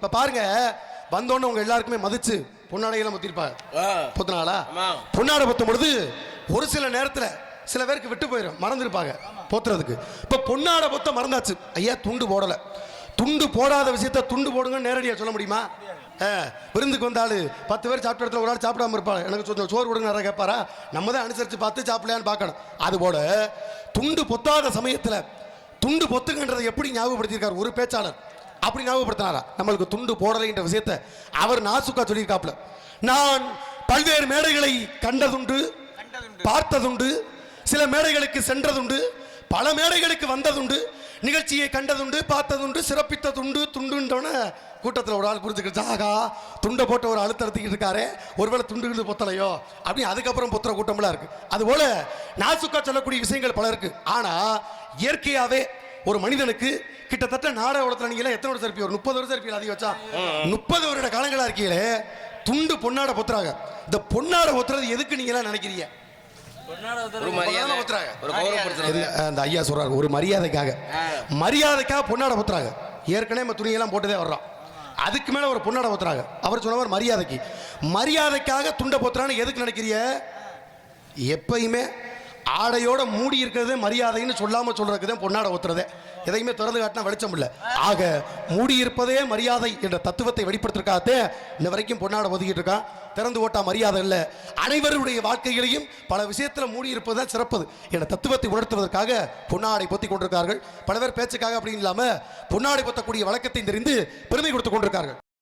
இப்ப பாருங்க வந்தோடனே உங்க எல்லாருக்குமே மதிச்சு பொன்னாடையெல்லாம் முத்திருப்பாங்க. பொத்துனாளா. பொன்னாடை பொத்தும் பொழுது ஒரு சில நேரத்துல சில பேருக்கு விட்டு போயிடும் மறந்துருப்பாங்க போத்துறதுக்கு. இப்ப பொன்னாடை பொத்த மறந்தாச்சு. ஐயா துண்டு போடல. துண்டு போடாத விஷயத்த துண்டு போடுங்க நேரடியா சொல்ல முடியுமா? விருந்துக்கு வந்தாலு பத்து பேர் சாப்பிட்ட இடத்துல ஒரு ஆள் சாப்பிடாம இருப்பாங்க எனக்கு கொஞ்சம் சோறு கொடுங்க நிறைய கேட்பாரா? நம்ம தான் அனுசரிச்சு பார்த்து சாப்பிடலான்னு பார்க்கணும். அது போல துண்டு பொத்தாத சமயத்துல துண்டு பொத்துங்கன்றதை எப்படி ஞாபகப்படுத்தியிருக்காரு ஒரு பேச்சாளர்? அப்படி ஞாபகப்படுத்தினாரா? நம்மளுக்கு துண்டு போடலைன்ற விஷயத்தை அவர் நாசுக்கா சொல்லியிருக்காப்ல நான் பல்வேறு மேடைகளை கண்டதுண்டு பார்த்ததுண்டு சில மேடைகளுக்கு சென்றதுண்டு பல மேடைகளுக்கு வந்ததுண்டு நிகழ்ச்சியை கண்டதுண்டு பார்த்ததுண்டு சிறப்பித்ததுண்டு துண்டுன்றோன கூட்டத்தில் ஒரு ஆள் புரிஞ்சுக்கிட்டு ஆகா துண்டை போட்ட ஒரு அழுத்தத்துக்கிட்டு இருக்காரே ஒருவேளை துண்டுகள் பொத்தலையோ? அப்படி அதுக்கப்புறம் பொத்துற கூட்டம்லாம் இருக்கு. அதுபோல நாசுக்கா சொல்லக்கூடிய விஷயங்கள் பல இருக்கு. ஆனா இயற்கையாவே ஒரு மனிதனுக்கு கிட்டத்தட்ட நாடக உலகத்துல நீங்க எத்தனை வருஷம் இருப்பீங்க? ஒரு முப்பது வருஷம் இருப்பீங்க அதிகம் வச்சா. முப்பது வருட காலங்களா இருக்கீங்களே துண்டு பொன்னாட பொத்துறாங்க. இந்த பொன்னாட பொத்துறது எதுக்கு நீங்க எல்லாம் நினைக்கிறீங்க? அந்த ஐயா சொல்றாரு ஒரு மரியாதைக்காக. மரியாதைக்காக பொன்னாட ஊத்துறாங்க ஏற்கனவே நம்ம துணியெல்லாம் போட்டுதே வர்றோம். அதுக்கு மேல ஒரு பொன்னாட ஊத்துறாங்க அவர் சொன்னவர் மரியாதைக்கு. மரியாதைக்காக துண்டை போத்துறான்னு எதுக்கு நினைக்கிறீங்க? எப்பயுமே ஆடையோட மூடி இருக்கிறதே மரியாதைன்னு சொல்லாம சொல்றதுக்கு தான் பொன்னாடை ஒத்துறதே எதையுமே திறந்து காட்டினா வெளிச்சம் இல்லை. ஆக மூடி இருப்பதே மரியாதை என்ற தத்துவத்தை வெளிப்படுத்துறதுக்காகத்தே இன்ன வரைக்கும் பொன்னாடை ஒதுக்கிட்டு இருக்கான். திறந்து ஓட்டா மரியாதை இல்லை. அனைவருடைய வாழ்க்கைகளையும் பல விஷயத்தில் மூடி இருப்பது தான் சிறப்பது என்ற தத்துவத்தை உணர்த்துவதற்காக பொன்னாடை பொத்தி கொண்டிருக்கார்கள். பல பேர் பேச்சுக்காக அப்படின்னு இல்லாமல் பொன்னாடை பொத்தக்கூடிய வழக்கத்தை தெரிந்து பெருமை கொடுத்து கொண்டிருக்கார்கள்.